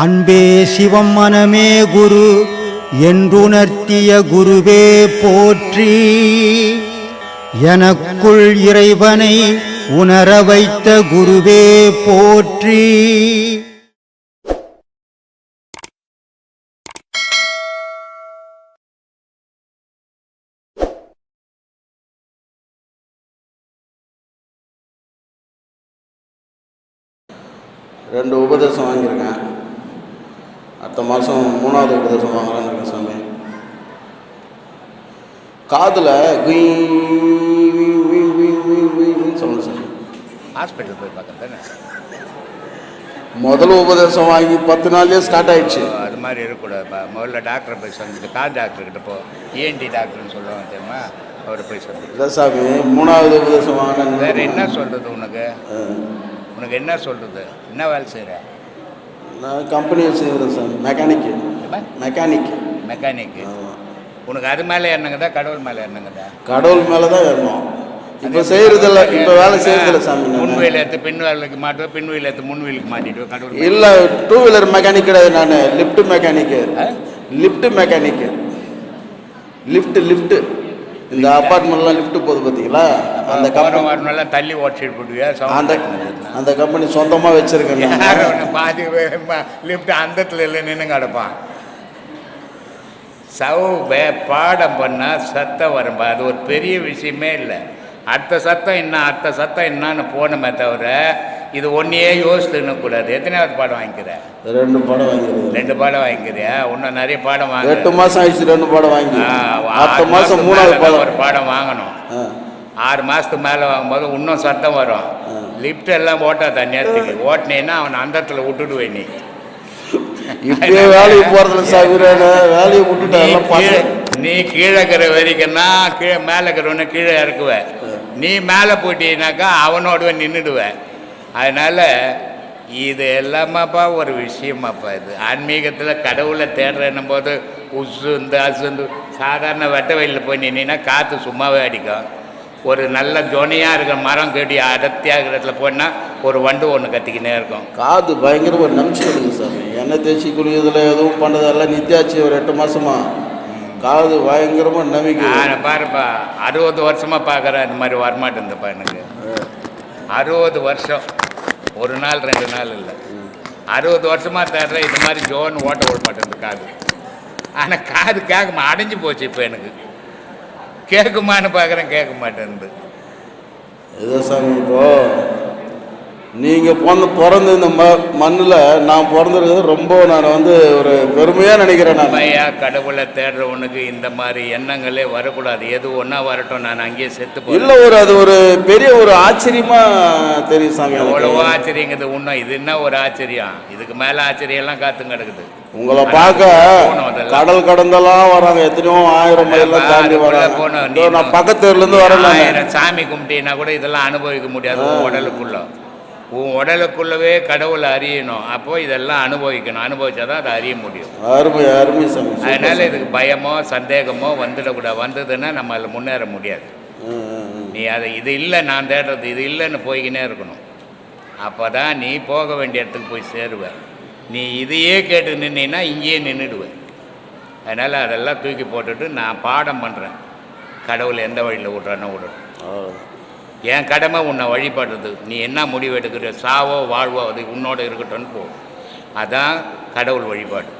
அன்பே சிவம் மனமே குரு என்றுணர்த்திய குருவே போற்றி. எனக்குள் இறைவனை உணர வைத்த குருவே போற்றி. ரெண்டு உபதேசம் வாங்கியிருக்கேன். அடுத்த மாதம் மூணாவது உபதேசம் வாங்கலாம்னு இருக்கேன் சாமி. காதில் சவுண்ட் சாமி. ஹாஸ்பிட்டல் போய் பார்க்கறது தானே? முதல் உபதேசம் வாங்கி பத்து நாள்லயே ஸ்டார்ட் ஆயிடுச்சு. அது மாதிரி இருக்கக்கூடாதுப்பா முதல்ல டாக்டரை போய் சந்திச்சு கார் டாக்டர்கிட்ட போ. ஏஎன்டி டாக்டர்னு சொல்லுவாங்க தெரியுமா? அவரை போய் சந்திச்சு சாமி மூணாவது உபதேசம் வாங்கினேன் வேறு என்ன சொல்கிறது உனக்கு? உனக்கு என்ன சொல்கிறது என்ன வேலை செய்கிற நான் கம்பெனி வச்சுருக்கிறேன் சார் மெக்கானிக்கு மெக்கானிக் மெக்கானிக்கு உனக்கு அது மேலே என்னங்கதா கடவுள் மேலே என்னங்கதா கடவுள் மேலே தான் ஏறணும். இப்போ செய்கிறதில்ல இப்போ வேலை செய்கிறதில்ல சாமி முன் வீல் எடுத்து பின் வேலுக்கு மாட்டுவேன் பின் வீல் எடுத்து முன் வீலுக்கு மாட்டிடுவேன் கடவுள் இல்லை டூ வீலர் மெக்கானிக் கிடையாது நான். Lift mechanic? Lift mechanic lift lift இந்த அப்பார்ட்மெண்ட்லாம் லிஃப்ட் போகுது பார்த்தீங்களா அந்த கம்பெனி வாரமெல்லாம் தள்ளி ஓட்டிட்டு போடுவியா அந்த அந்த கம்பெனி சொந்தமாக ஒன்று பாதி லிஃப்ட் அந்தத்தில் இல்லை நின்று கிடப்பான் சவு வே பாடம் பண்ணால் சத்தம் வரும்பா. அது ஒரு பெரிய விஷயமே இல்லை. அடுத்த சத்தம் என்ன அடுத்த சத்தம் என்னன்னு போனமே தவிர இது ஒன்றையே யோசித்து கூடாது. எத்தனையாவது பாடம் வாங்கிக்கிற? ரெண்டு படம் வாங்கிருக்கேன். ரெண்டு பாடம் வாங்கிக்கிறியா? இன்னும் நிறைய பாடம் வாங்க. எட்டு மாதம் ஆயிடுச்சு ரெண்டு படம் வாங்கி. ஆ, மாதம் மூணாவது தான் ஒரு படம் பாடம் வாங்கணும் ஆறு மாதத்துக்கு மேலே வாங்கும்போது இன்னும் சத்தம் வரும். லிஃப்ட் எல்லாம் ஓட்டாத நேரத்துக்கு ஓட்டினேன்னா அவனை அந்தத்தில் விட்டுடுவேன் நீ. இப்பயே வேலைக்கு போகிறதுல சாவிரான வேலையை விட்டுட்டு நீ கீழே- இருக்கிற வரைக்கும்னா கீழே மேலே இருக்கிறவன கீழே இறக்குவ. நீ மேலே போயிட்டீனாக்கா அவனோடவே நின்றுடுவ அதனால இது எல்லாமாப்பா ஒரு விஷயமாப்பா இது. ஆன்மீகத்தில் கடவுளை தேடுறன்னும் போது உசுந்து அசுந்து சாதாரண வெட்ட வயலில் போய் நின்னா காற்று சும்மாவே அடிக்கும். ஒரு நல்ல ஜொனியாக இருக்கிற மரம் கட்டி அடர்த்தியாக இடத்துல போனால் ஒரு வண்டு ஒன்று கத்திக்கினே இருக்கும். காது பயங்கர ஒரு நம்பிக்கை இருக்கு சாமி. எண்ணெய் தேய்ச்சி குளிக்கிறதுல எதுவும் பண்ணதெல்லாம் நித்தியாச்சு ஒரு எட்டு மாசமா. காது பயங்கரமா நம்பிக்கை நான் பாருப்பா அறுபது வருஷமாக பார்க்குறேன் இந்த மாதிரி வரமாட்டேங்குதுப்பா எனக்கு. அறுபது வருஷம். ஒரு நாள் ரெண்டு நாள் இல்லை. அறுபது வருஷமாக தேடுறேன் இது மாதிரி ஜோன் ஓட்ட விட மாட்டேங்குது காது. ஆனால் காது கேட்க அடைஞ்சு போச்சு இப்போ எனக்கு. கேட்குமான்னு பார்க்குறேன் கேட்க மாட்டேங்குது ஏதோ சாமி இப்போ நீங்க பிறந்த பிறந்த இந்த ம மண்ணில் நான் பிறந்திருக்கிறது ரொம்ப நான் வந்து ஒரு பெருமையா நினைக்கிறேன் நான். உண்மையா கடவுளை தேடுறவனுக்கு இந்த மாதிரி எண்ணங்களே வரக்கூடாது. எது ஒன்றா வரட்டும் நான் அங்கேயே செத்து இல்ல ஒரு அது ஒரு பெரிய ஒரு ஆச்சரியமா தெரியும் சாமி. எவ்வளவோ ஆச்சரியங்கிறது உண்மை இது என்ன ஒரு ஆச்சரியம்? இதுக்கு மேலே ஆச்சரியம்லாம் காத்து கிடக்குது உங்களை பார்க்க. கடல் கடந்தெல்லாம் வராங்க. எத்தனையோ ஆயிரம் மைல்லாம் தாண்டி வராங்க. நான் பக்கத்துல இருந்து வரேன் சாமி கும்பிட்டீங்கன்னா கூட இதெல்லாம் அனுபவிக்க முடியாது. உடலுக்குள்ள. உன் உடலுக்குள்ளவே கடவுளை அறியணும். அப்போ இதெல்லாம் அனுபவிக்கணும். அனுபவிச்சாதான் அதை அறிய முடியும். அருமை அருமை அதனால. இதுக்கு பயமோ சந்தேகமோ வந்துடக்கூடாது வந்ததுன்னா நம்ம அதில் முன்னேற முடியாது. நீ அதை இது இல்லை நான் தேடுறது இது இல்லைன்னு போய்க்கினே இருக்கணும். அப்போ தான் நீ போக வேண்டிய இடத்துக்கு போய் சேருவ. நீ இதையே கேட்டு நின்னா இங்கேயே நின்றுடுவேன் அதனால் அதெல்லாம் தூக்கி போட்டுட்டு நான் பாடம் பண்ணுறேன் கடவுள் எந்த வழியில் விட்றானோ விடணும். என் கடமை உன்னை வழிபடுறது. நீ என்ன முடிவு எடுக்கிற? சாவோ வாழ்வோ அது உன்னோட இருக்கட்டும்னு போ. அதான் கடவுள் வழிபாடு.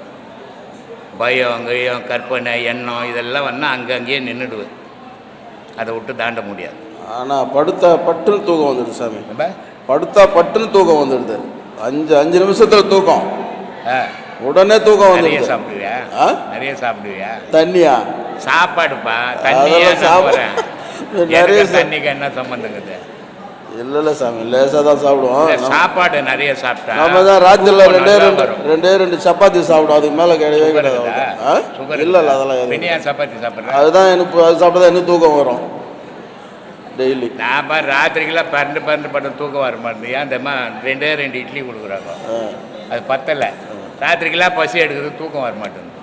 பயம் கயம் கற்பனை எண்ணம் இதெல்லாம் வந்தால் அங்கங்கேயே நின்றுடுவேன் அதை விட்டு தாண்ட முடியாது. ஆனா படுத்தா பட்டுன்னு தூக்கம் வந்துடுது சாமி? படுத்தா பட்டுன்னு தூக்கம் வந்துடுது. அஞ்சு அஞ்சு நிமிஷத்துல தூக்கம். உடனே தூக்கம் வந்துடுது சாப்பிடுவியா? நிறைய சாப்பிடுவியா? தண்ணியா? சாப்பாடுப்பா. தண்ணியே சாப்பிட்றேன் நிறைய தண்ணிக்கு என்ன சம்பந்தங்குது? இல்ல இல்ல சாமி லேசா தான் சாப்பிடுவோம். சாப்பாடு நிறைய சாப்பிட்டா நம்ம தான் ராத்திரில ரெண்டே ரெண்டு. ரெண்டே ரெண்டு சப்பாத்தி சாப்பிடுவோம் அதுக்கு மேல கிடையவே கிடையாது. இல்ல இல்ல அதெல்லாம் சப்பாத்தி சாப்பிட்றேன் அதுதான் எனக்கு அது சாப்பிட்டா இன்னும் தூக்கம் வரும். டெய்லி நான் பாரு ராத்திரிக்கெல்லாம் பன்னெண்டு பன்னெண்டு படம் தூக்கம் வர மாட்டேங்குது. ஏன் தெரியுமா? ரெண்டே ரெண்டு இட்லி கொடுக்குறாங்க. அது பத்தலை. ராத்திரிக்கெல்லாம் பசி எடுக்கிறது தூக்கம் வர மாட்டேங்குது.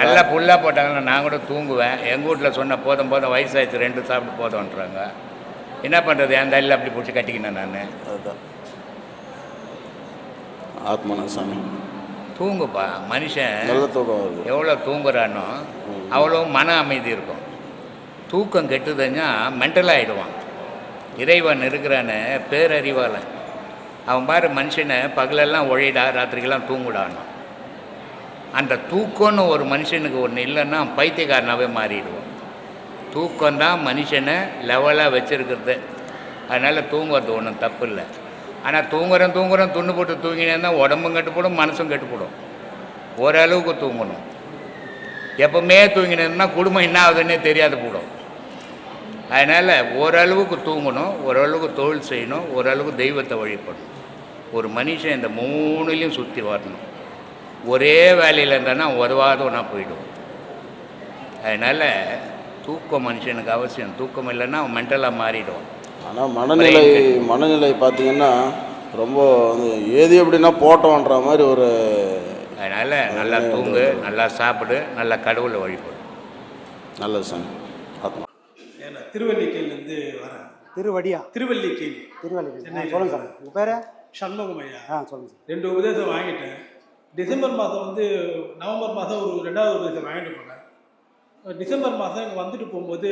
நல்ல புல்லாக போட்டாங்கன்னா நான் கூட தூங்குவேன். எங்கள் வீட்டில் சொன்ன போதும் போதும் வயசாச்சு ரெண்டு சாப்பிட்டு போதும்ன்றாங்க. என்ன பண்ணுறது என் தள்ளில் அப்படி பிடிச்சி கட்டிக்கினேன் நான். அதுதான். ஆத்மனா சாமி. தூங்குப்பா மனுஷன் எவ்வளோ தூங்குறானோ அவ்வளோ மன அமைதி இருக்கும். தூக்கம் கெட்டுதுன்னா மென்டல் ஆகிடுவான் இறைவன் இருக்கிறான்னு பேரறிவால். அவன் பாரு மனுஷனை பகலெல்லாம் ஒழிடா ராத்திரிக்கெல்லாம் தூங்குடான்னு. அந்த தூக்கம்னு ஒரு மனுஷனுக்கு ஒன்று இல்லைன்னா பைத்தியக்காரனாகவே மாறிடுவான். தூக்கம் தான் மனுஷனை லெவலாக வச்சுருக்கிறது. அதனால் தூங்குறது ஒன்றும் தப்பு இல்லை. ஆனால் தூங்குறேன் தூங்குறேன் துண்டு போட்டு தூங்கினேன்னா உடம்பும் கெட்டுப்படும் மனசும் கெட்டுப்படும். ஓரளவுக்கு தூங்கணும். எப்பவுமே தூங்கினதுன்னா குடும்பம் என்ன ஆகுதுன்னே தெரியாது போடும் அதனால் ஓரளவுக்கு தூங்கணும் ஓரளவுக்கு தொழில் செய்யணும் ஓரளவுக்கு தெய்வத்தை வழிபடணும். ஒரு மனுஷன் இந்த மூணுலேயும் சுற்றி வரணும். ஒரே வேலையில் இருந்தானா உதவாதவனா போயிடும் அதனால் தூக்கம் மனுஷனுக்கு அவசியம். தூக்கம் இல்லைன்னா அவன் மென்டலாக மாறிடுவான். ஆனால் மனநிலை மனநிலை பார்த்தீங்கன்னா ரொம்ப வந்து ஏது எப்படின்னா போட்டோன்ற மாதிரி ஒரு அதனால் நல்லா தூங்கு நல்லா சாப்பிடு நல்லா கடவுளை வழிபடு. நல்லது சாமி. ஆத்மா. திருவல்லிக்கையிலேருந்து வரேன். திருவடியா? திருவல்லிக்கேணி. திருவள்ளி சென்னை. சொல்லுங்க சார். உங்கள் பேர்? சண்முகம் ஐயா. ஆ சொல்லுங்க சார். ரெண்டு உபதேசம் வாங்கிட்டேன். டிசம்பர் மாதம் வந்து நவம்பர் மாதம் ஒரு ரெண்டாவது உபதேசம் வாங்கிட்டு போனேன். டிசம்பர் மாதம் இங்கே வந்துட்டு போகும்போது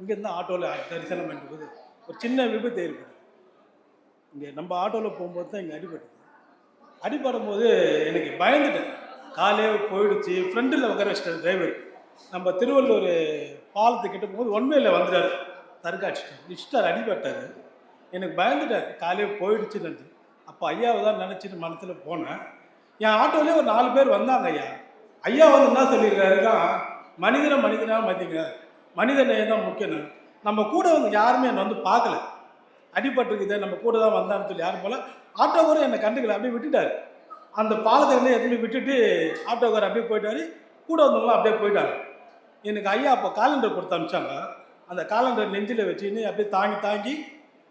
இங்கேருந்து ஆட்டோவில் தரிசனம் பண்ணிட்டு போது ஒரு சின்ன விபத்து ஏற்படுது இங்கே நம்ம ஆட்டோவில் போகும்போது தான் இங்கே அடிபட்டது. அடிபடும் போது எனக்கு பயந்துட்டேன். காலே போயிடுச்சு. ஃப்ரண்டில் உட்கார வச்சிட்டார் டிரைவர் நம்ம திருவள்ளூர் பாலத்துக்கிட்ட போகும்போது ஒன்மையில் வந்துட்டார். தற்காட்சிட்டார் இஷ்டார் அடிபட்டார். எனக்கு பயந்துட்டார். காலையே போயிடுச்சுன்னு அப்போ ஐயாவை தான் நினச்சிட்டு மனசில் போனேன். என் ஆட்டோலேயே ஒரு நாலு பேர் வந்தாங்க ஐயா. ஐயா வந்து என்ன சொல்லியிருக்காருன்னா மனிதனை மனிதனாக மதிங்க. மனித நேயம் தான் முக்கியம் நம்ம கூட வந்து யாருமே என்னை வந்து பார்க்கல. அடிபட்டுருக்குது நம்ம கூட தான் வந்தான்னு சொல்லி யாரும் போல. ஆட்டோக்காரர் என்னை கண்டுக்கல. அப்படியே விட்டுட்டாரு. அந்த பாலத்தை எதுவுமே விட்டுட்டு ஆட்டோக்காரர் அப்படியே போயிட்டாரு. கூட வந்தவங்களாம் அப்படியே போயிட்டாங்க. எனக்கு ஐயா அப்போ காலண்டர் கொடுத்து அனுப்பிச்சாங்க. அந்த காலண்டர் நெஞ்சில் வச்சுன்னு அப்படியே தாங்கி தாங்கி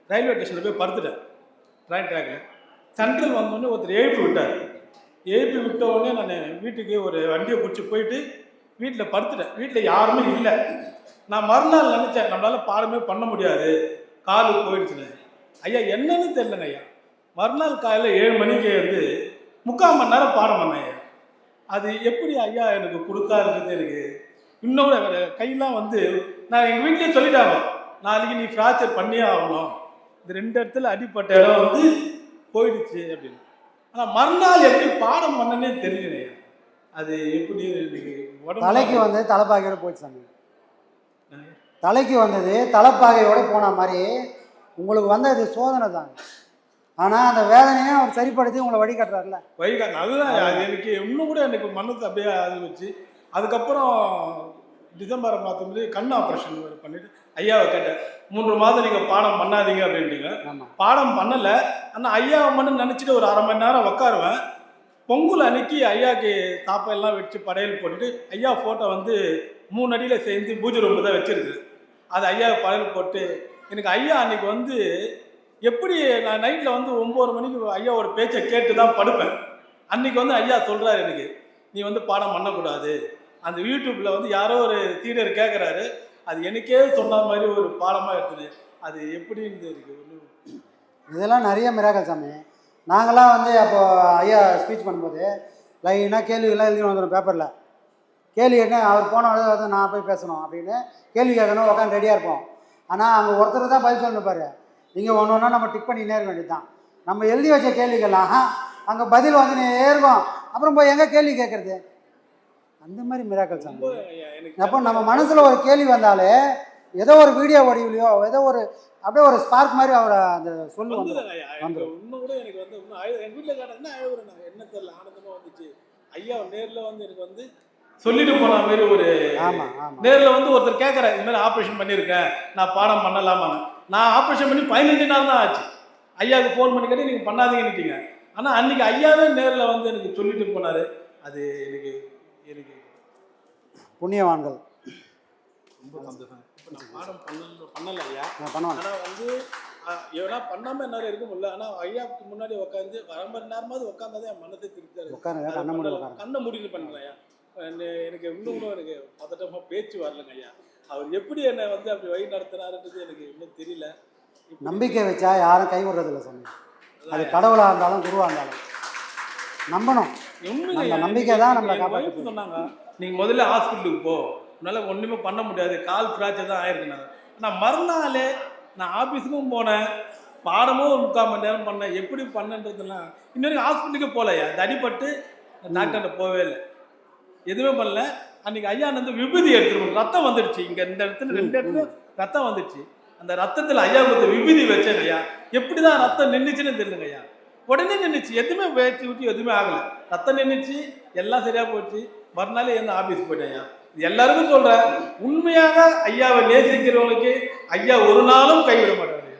ரயில்வே ஸ்டேஷனில் போய் படுத்துட்டேன். ட்ரெயின் ட்ராக்கில் சென்ட்ரல் வந்தோடனே ஒருத்தர் எழுப்பி விட்டார். எழுப்பி விட்ட உடனே நான் வீட்டுக்கு ஒரு வண்டியை பிடிச்சி போயிட்டு வீட்டில் படுத்துட்டேன். வீட்டில் யாருமே இல்லை. நான் மறுநாள் நினச்சேன் நம்மளால் பாடமே பண்ண முடியாது. காலு போயிடுச்சுன்னு. ஐயா என்னன்னு தெரிலங்க ஐயா. மறுநாள் காலையில் ஏழு மணிக்கு வந்து முக்கால் மணி நேரம் பாடம் பண்ணேன் ஐயா. அது எப்படி ஐயா எனக்கு கொடுத்தாருன்றது எனக்கு இன்னும் கூட வேற கையெல்லாம் வந்து நான் எங்கள் வீட்லேயே சொல்லிட்டாங்க. நாளைக்கு நீ ஃப்ராக்சர் பண்ணியே ஆகணும். இந்த ரெண்டு இடத்துல அடிப்பட்ட இடம் வந்து போயிடுச்சு அப்படின்னு. ஆனால் மறுநாள் எப்படி பாடம் பண்ணனே தெரியல ஐயா அது எப்படி தலைக்கு வந்து தலைப்பாகையோட போயிடுச்சு சாமி. தலைக்கு? வந்தது தலைப்பாகையோட போன மாதிரி உங்களுக்கு வந்தது சோதனை தாங்க ஆனால் அந்த வேதனையை அவர் சரிப்படுத்தி உங்களை வழிகாட்டுறாருல வைகாங்க அதுதான் அது எனக்கு இன்னும் கூட எனக்கு மனசு அப்படியே அது வச்சு அதுக்கப்புறம் டிசம்பர் மாதம் கண் ஆப்ரேஷன் பண்ணிட்டு ஐயாவை கேட்டேன் மூன்று மாதம் நீங்கள் பாடம் பண்ணாதீங்க அப்படின்றீங்க ஆமாம் பாடம் பண்ணலை. ஆனால் ஐயாவை மட்டும் நினச்சிட்டு ஒரு அரை மணி நேரம் உட்காருவேன் பொங்கல் அன்னைக்கு ஐயாக்கு தாப்பெல்லாம் வச்சு படையல் போட்டுட்டு ஐயா ஃபோட்டோ வந்து மூணு அடியில் சேர்ந்து பூஜை ரூமில் தான் வச்சிருக்கு. அது ஐயா படையல் போட்டு எனக்கு ஐயா அன்னைக்கு வந்து எப்படி நான் நைட்டில் வந்து ஒம்பது மணிக்கு ஐயாவோட பேச்சை கேட்டு தான் படுப்பேன். அன்னைக்கு வந்து ஐயா சொல்கிறாரு எனக்கு நீ வந்து பாடம் பண்ணக்கூடாது. அந்த யூடியூப்பில் வந்து யாரோ ஒரு தீடர் கேட்குறாரு அது எனக்கே சொன்ன மாதிரி ஒரு பாடமாக இருக்குது. அது எப்படின்னு இருக்கு இதெல்லாம் நிறைய மிராக்கல் சாமி. நாங்களாம் வந்து அப்போது ஐயா ஸ்பீச் பண்ணும்போது லைனாக கேள்விகள்லாம் எழுதி வந்துடும் பேப்பரில் கேள்வி என்ன? அவர் போன உடனே வந்து நான் போய் பேசணும் அப்படின்னு கேள்வி கேட்கணும் உட்காந்து ரெடியாக இருப்போம். ஆனால் அங்கே ஒருத்தர் தான் பதில் சொல்லணும் பாரு. நீங்கள் ஒன்று ஒன்றா நம்ம டிக் பண்ணி நேர வேண்டியது தான் நம்ம எழுதி வச்ச கேள்விகள்லாம் அங்கே பதில் வந்து ஏறுவோம் அப்புறம் போய் எங்கே கேள்வி கேட்குறது? அந்த மாதிரி மிராக்கல் சாமி. ஐயா, எனக்கு அப்போ நம்ம மனசில் ஒரு கேள்வி வந்தாலே ஏதோ ஒரு வீடியோ வடிவிலையோ ஏதோ ஒரு அப்படியே ஒரு ஸ்பார்க் மாதிரி அவரை அந்த சொல்லு வந்து. இன்னும் கூட எனக்கு வந்து எங்கள் வீட்டில் நான் என்ன தெரியல ஆனந்தமாக வந்துச்சு. ஐயா நேரில் வந்து எனக்கு வந்து சொல்லிட்டு போன மாதிரி ஒரு நேரில் வந்து ஒருத்தர் கேட்குறாரு இது மாதிரி ஆப்ரேஷன் பண்ணியிருக்கேன் நான் பாடம் பண்ணலாமான்னு. நான் ஆப்ரேஷன் பண்ணி பதினஞ்சு நாள் தான் ஆச்சு. ஐயாவுக்கு ஃபோன் பண்ணி கேட்டு நீங்கள் பண்ணாதீங்கன்னுட்டீங்க. ஆனால் அன்னைக்கு ஐயாவே நேரில் வந்து எனக்கு சொல்லிட்டு போனார். அது எனக்கு எனக்கு புண்ணியவான்கள். ரொம்ப சந்தோஷம். இப்போ நான் பாடம் பண்ணல பண்ணல ஐயா. நான் பண்ணுவாங்க ஆனால் வந்து எவனா பண்ணாமல் என்னால் இருக்க முடியல. ஆனால் ஐயாவுக்கு முன்னாடி உட்காந்து அரை மணி நேரமாவது உட்காந்தாதான் என் மனதை திருப்தியாக உட்காருங்க கண்ண மூடி உட்காருங்க கண்ணை மூடிட்டு பண்ணுறேன் ஐயா. என்ன- எனக்கு இன்னும் எனக்கு பதட்டமாக பேச்சு வரலங்க ஐயா. அவர் எப்படி என்னை வந்து அப்படி வழி நடத்துனாருன்றது எனக்கு இன்னும் தெரியல. நம்பிக்கை வச்சா யாரும் கை விடுறதில்ல சாமி. அது கடவுளாக இருந்தாலும் குருவாக இருந்தாலும். நம்பணும். ஐயா. நம்பிக்கை தான் நம்மளை சொன்னாங்க? நீங்க முதல்ல ஹாஸ்பிட்டலுக்கு போ. உன்னால ஒண்ணுமே பண்ண முடியாது. கால் ஃப்ராக்சர் தான் ஆயிருக்குனாங்க நான். மறுநாளே நான் ஆபீஸுக்கும் போனேன். பாடமும் ஒரு முக்கால் மணி நேரம் பண்ணேன். எப்படி பண்ணன்றதுலாம் இன்னொரு ஹாஸ்பிட்டலுக்கே போகலையா? இந்த அடிபட்டு டாக்டர்கிட்ட போவே இல்லை. எதுவுமே பண்ணல. அன்னைக்கு ஐயா வந்து விபூதி எடுத்துருவோம் ரத்தம் வந்துடுச்சு. இங்க இந்த இடத்துல ரெண்டு இடத்துல ரத்தம் வந்துடுச்சு. அந்த ரத்தத்துல ஐயா கொடுத்த விபூதி வச்சேன் ஐயா. எப்படிதான் ரத்தம் நின்றுச்சுன்னு தெரியலங்க ஐயா. உடனே நின்றுச்சு எதுவுமே பேச்சு ஊட்டி எதுவுமே ஆகலை. ரத்தம் நின்றுச்சு எல்லாம் சரியாக போச்சு. மறுநாள் என்ன ஆஃபீஸ் போயிட்டேன் ஐயா. எல்லாருக்கும் சொல்கிறேன் உண்மையாக ஐயாவை நேசிக்கிறவங்களுக்கு ஐயா ஒரு நாளும் கைவிட மாட்டாங்க ஐயா.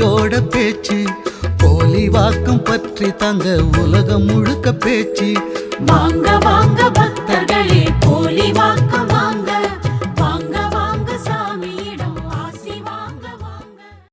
சாமியோட பேச்சு போலி வாக்கம் பற்றி தங்க உலகம் முழுக்க பேச்சு. வாங்க வாங்க.